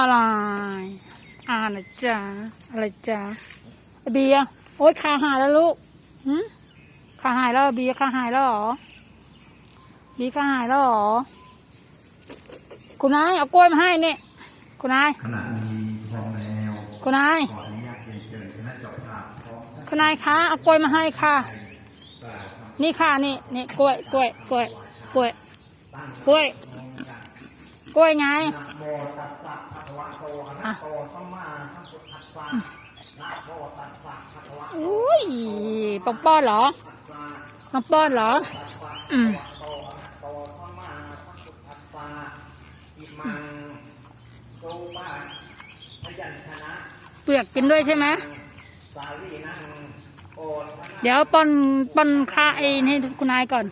อะไรอ่านนะจ๊ะอะไรจ๊ะเบียร์โอ๊ยขาหายแล้วลูกหืมขาหายแล้วเบียร์ขาหายแล้วเหรอเบียร์ขาหายแล้วเหรอคุณนายเอากล้วยมาให้เนี่ยคุณนายขณะมีทองแมวคุณนายขออนุญาตเรียนเชิญคณะเจาะภาพพร้อมคุณนายคะเอากล้วยมาให้ค่ะนี่ค่ะนี่นี่กล้วยกล้วยกล้วยกล้วยกล้วยกล้วยไงนะโมตัสสะภะคะวะโต อุ้ยปองป้อนเหรอปองป้อนเหรอเปลือกกินด้วยใช่ไหมเดี๋ยวปอนปอนคาเองให้คุณนายก่อน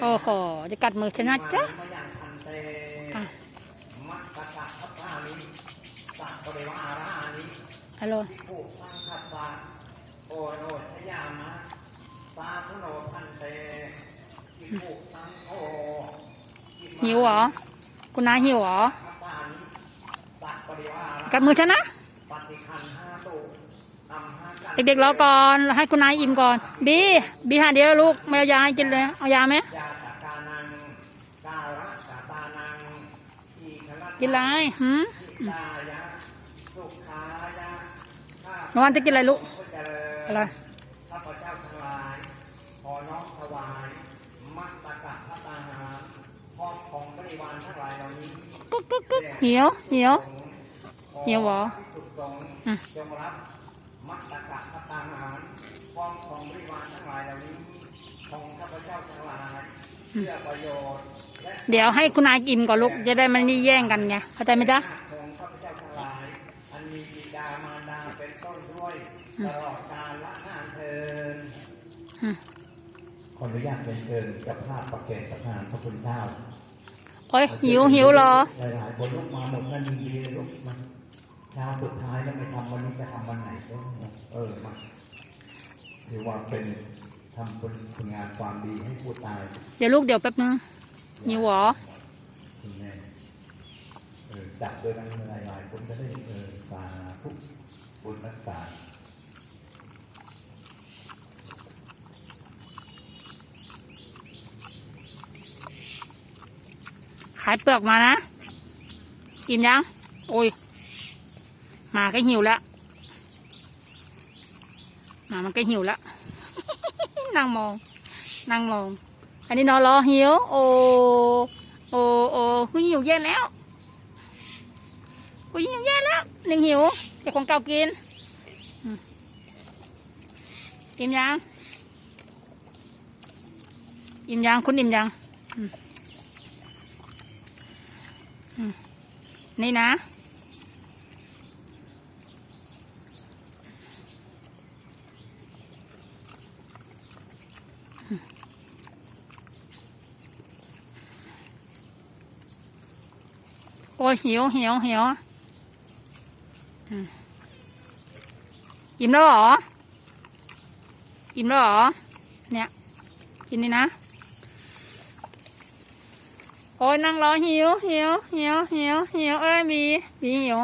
โอ้โห จะกัดมือชนะจ้ะ มัตตะทัพพานิสัพปริวารานิ ฮัลโหลผู้สังคัสสะโอโนทยามะสาธุโนพันเตอิผู้สังโฆหิวเหรอ คุณนายหิวเหรอทัพพานิสัพปริวารากัดมือฉันนะปฏิคันห้าตุอัมหากัเด็กๆรอก่อนเราให้คุณนายอิ่มก่อน บี บีหาเดี๋ยวลูกไม่เอายาให้กินเลย เอายาไหม กินอะไรหืมตายะสุขายะข้านอนจะกินอะไรลูกพระเจริญอะไรข้าพเจ้าทั้งหลาย ขอน้อมถวายมัตตกะพัตตาหารพร้อมของบริวารทั้งหลายเหล่านี้กึกกึกกึกหิวหิวหิวเหรอสุดสงฆ์อืมจงรับมัตตกะพัตตาหารพร้อมของบริวารทั้งหลายเหล่านี้ ของข้าพเจ้าทั้งหลายเพื่อประโยชน์และ เดี๋ยวให้คุณนายกินก่อนลูกจะได้มันไม่แย่งกันไงเข้าใจไหมจ๊ะของข้าพเจ้าทั้งหลายอันมีบิดามารดาเป็นต้นด้วยตลอดกาลละนานเทินอืมขออนุญาตเป็นเชิญเจับภาพประเกศสถานพระคุณเจ้าโอ้ยหิวหิวเหรอหลายๆคนลุกมาหมดนั่นยินดีเลยลุกมาเช้าสุดท้ายแล้วไม่ทำวันนี้จะทำวันไหนก็เออมาถือว่าเป็นทำเป็นผลงานความดีให้ผู้ตาย เดี๋ยวลูกเดี๋ยวแป๊บนึง หิวเหรอคุณแม่เออจับด้วยกันหลายๆคนจะได้เออสาธุบุญรักษาขายเปลือกมานะกินยัง โอ้ยหมาก็หิวแล้วหมามันก็หิวแล้วนั่งมอง นั่งมอง อันนี้นอนรอหิว โอ้โอ้โอ้คุยหิวแย่แล้วคุยหิวแย่แล้วหนึ่งหิวเดี๋ยวของเก่ากินอิ่มยังอิ่มยังคุณอิ่มยังนี่นะ โอ้ยหิวหิวหิวอืมอิ่มแล้วหรออิ่มแล้วหรอ เนี่ย กินนี่นะ โอ้ยนั่งรอหิวหิวหิวหิวหิวเอ้ยบีบีหิว